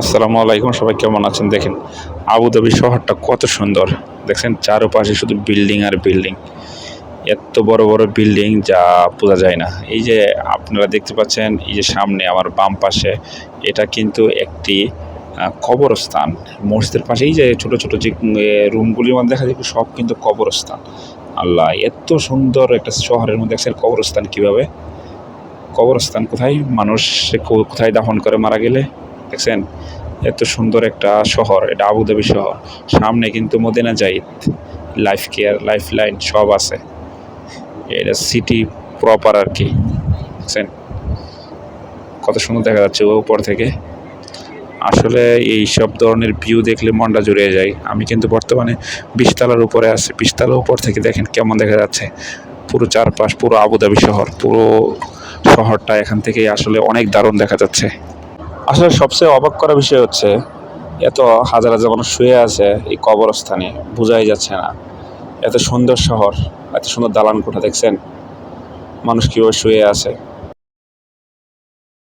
আসসালামু আলাইকুম, সবাই কেমন আছেন? দেখেন, আবুধাবি শহরটা কত সুন্দর। দেখছেন, চারপাশে শুধু বিল্ডিং আর বিল্ডিং। এত বড় বড় বিল্ডিং যা বোঝা যায় না। এই যে আপনারা দেখতে পাচ্ছেন, এই যে সামনে আমার বাম পাশে, এটা কিন্তু একটি কবরস্থান। মসজিদের পাশে এই যে ছোট ছোট যে রুমগুলির মধ্যে দেখা যায় সব কিন্তু কবরস্থান। আল্লাহ, এত সুন্দর একটা শহরের মধ্যে দেখছেন কবরস্থান কীভাবে? কবরস্থান কোথায়? মানুষ কোথায় দাফন করে মারা গেলে? দেখছেন এত সুন্দর একটা শহর, এটা আবুধাবি শহর। সামনে কিন্তু Madina Zayed life care life line সব আছে। এটা সিটি প্রপার আর কি, দেখছেন? কত সুন্দর দেখা যাচ্ছে উপর থেকে। আসলে এই সব ধরনের ভিউ দেখলে মনটা জুড়িয়ে যায়। আমি কিন্তু বর্তমানে বিশতলার উপরে আছি। বিশতলার উপর থেকে দেখেন কেমন দেখা যাচ্ছে। পুরো চারপাশ পুরো আবুধাবি শহর। পুরো শহরটা এখান থেকে আসলে অনেক দারুণ দেখা যাচ্ছে। আসলে সবচেয়ে অবাক করা বিষয় হচ্ছে, এত হাজার হাজার মানুষ শুয়ে আছে এই কবরস্থানে, বোঝাই যাচ্ছে না। এত সুন্দর শহর, এত সুন্দর দালান কোঠা, দেখছেন? মানুষ কীভাবে শুয়ে আছে?